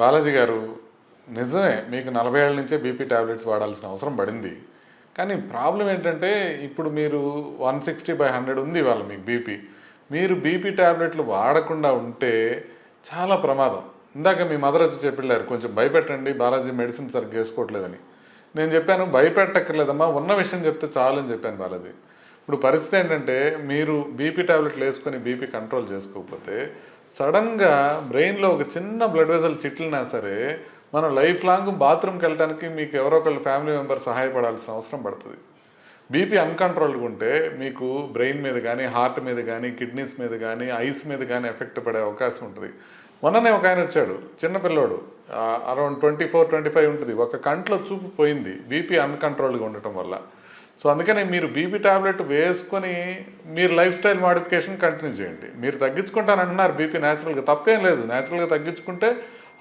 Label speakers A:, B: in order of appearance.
A: బాలాజీ గారు నిజమే మీకు నలభై ఏళ్ళ నుంచే బీపీ టాబ్లెట్స్ వాడాల్సిన అవసరం పడింది. కానీ ప్రాబ్లం ఏంటంటే ఇప్పుడు మీరు వన్ సిక్స్టీ బై హండ్రెడ్ ఉంది ఇవాళ మీకు బీపీ. మీరు బీపీ టాబ్లెట్లు వాడకుండా ఉంటే చాలా ప్రమాదం. ఇందాక మీ మదర్ వచ్చి చెప్పిళ్ళారు కొంచెం భయపెట్టండి బాలాజీ మెడిసిన్ సరిగ్గా వేసుకోవట్లేదని. నేను చెప్పాను భయపెట్టక్కర్లేదమ్మా ఉన్న విషయం చెప్తే చాలు అని చెప్పాను బాలాజీ. ఇప్పుడు పరిస్థితి ఏంటంటే మీరు బీపీ టాబ్లెట్లు వేసుకొని బీపీ కంట్రోల్ చేసుకోకపోతే సడన్గా బ్రెయిన్లో ఒక చిన్న బ్లడ్ వెజల్ చిట్లినా సరే మనం లైఫ్ లాంగ్ బాత్రూమ్కి వెళ్ళడానికి మీకు ఎవరో ఒకళ్ళు ఫ్యామిలీ మెంబర్ సహాయపడాల్సిన అవసరం పడుతుంది. బీపీ అన్కంట్రోల్డ్గా ఉంటే మీకు బ్రెయిన్ మీద కానీ హార్ట్ మీద కానీ కిడ్నీస్ మీద కానీ ఐస్ మీద కానీ ఎఫెక్ట్ పడే అవకాశం ఉంటుంది. మొన్ననే ఒక ఆయన వచ్చాడు చిన్న పిల్లోడు. Around twenty four twenty five ఉంటుంది. ఒక కంట్లో చూపు పోయింది బీపీ అన్కంట్రోల్డ్గా ఉండటం వల్ల. సో అందుకనే మీరు బీపీ టాబ్లెట్ వేసుకొని మీరు లైఫ్ స్టైల్ మాడిఫికేషన్ కంటిన్యూ చేయండి. మీరు తగ్గించుకుంటానంటున్నారు బీపీ న్యాచురల్గా తప్పేం లేదు. న్యాచురల్గా తగ్గించుకుంటే